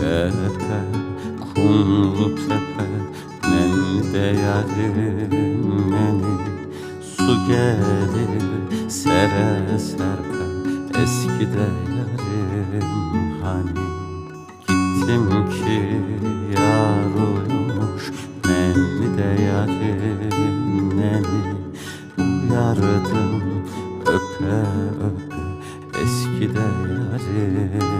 tepe kumlu tepe Nemde yarim beni? Su gelir sere serpe Eskide yarim hani? Gittim ki yar uyumuş Nemde yarim beni? Uyardım öpe öpe Eskide yarim